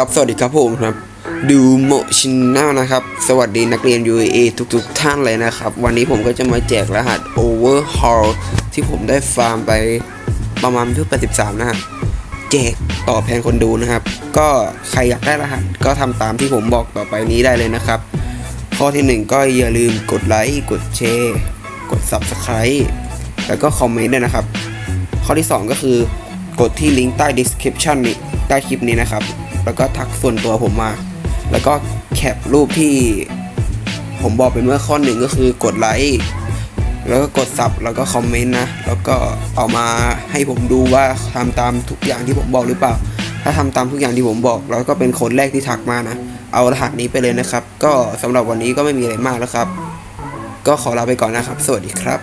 ครับ สวัสดีครับผมครับ ดูโมชินแนลนะครับ สวัสดีนักเรียน UAA ทุกๆ ท่านเลยนะครับ วันนี้ผมก็จะมาแจกรหัส Overhaul ที่ผมได้ฟาร์มไปประมาณที่83 นะฮะ แจกต่อแทนคนดูนะครับ ก็ใครอยากได้รหัสก็ทำตามที่ผมบอกต่อไปนี้ได้เลยนะครับ ข้อที่ 1 ก็อย่าลืมกดไลค์ กดแชร์ กด Subscribe แล้วก็คอมเมนต์ด้วยนะครับ ข้อที่ 2 ก็คือกดที่ลิงก์ใต้ description นี้ใต้คลิปนี้นะครับ แล้วก็ทักส่วนตัวผมมา แล้วก็แคปรูปที่ผมบอกไปเมื่อข้อหนึ่งก็คือกดไลค์แล้วก็กดซับแล้วก็คอมเมนต์นะ แล้วก็เอามาให้ผมดูว่าทำตามทุกอย่างที่ผมบอกหรือเปล่า ถ้าทำตามทุกอย่างที่ผมบอก แล้วก็เป็นคนแรกที่ทักมานะ เอารหัสนี้ไปเลยนะครับ ก็สำหรับวันนี้ก็ไม่มีอะไรมากแล้วครับ ก็ขอลาไปก่อนนะครับ สวัสดีครับ